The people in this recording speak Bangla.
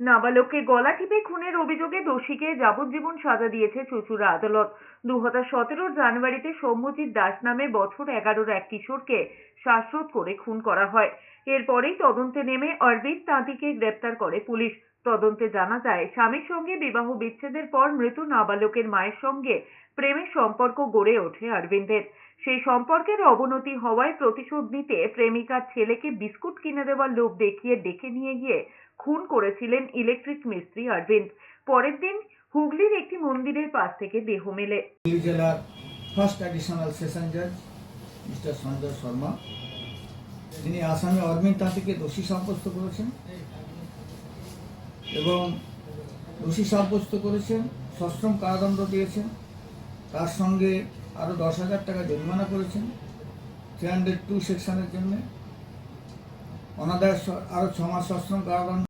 নাবালককে গলা টিপে খুনের অভিযোগে দোষীকে যাবজ্জীবন সাজা দিয়েছে চুচুড়া আদালত। দু হাজার জানুয়ারিতে সৌম্যজিৎ দাস নামে বছর এগারোর এক কিশোরকে শ্বাসরোধ করে খুন করা হয়। এরপরেই তদন্তে নেমে অরবিন্দ তাঁতিকে গ্রেপ্তার করে পুলিশ। তদন্তে জানা যায়, স্বামীর সঙ্গে বিবাহ বিচ্ছেদের পর মৃত নাবালকের মায়ের সঙ্গে প্রেমের সম্পর্ক গড়ে ওঠে অরবিন্দের। সেই সম্পর্কের অবনতি হওয়ায় প্রতিশোধ নিতে প্রেমিকার ছেলেকে বিস্কুট কিনে দেওয়ার লোভ দেখিয়ে ডেকে নিয়ে গিয়ে খুন করেছিলেন ইলেকট্রিক মিস্ত্রি অরবিন্দ। পরের দিন হুগলির একটি মন্দিরের পাশ থেকে দেহ মেলে। জেলার ফার্স্ট অ্যাডিশনাল সেশন জাজ, মিস্টার সঞ্জয় শর্মা। তিনি আসামে অরবিন্দ তাঁতিকে দোষী সাব্যস্ত করেছেন। এবং দোষী সাব্যস্ত করেছেন, সশ্রম কারাদণ্ড দিয়েছেন, তার সঙ্গে আরও দশ হাজার টাকা জরিমানা করেছেন থ্রি হান্ড্রেড টু সেকশনের জন্যে। অনাদায় আরও ছ মাস সশ্রম কারাদণ্ড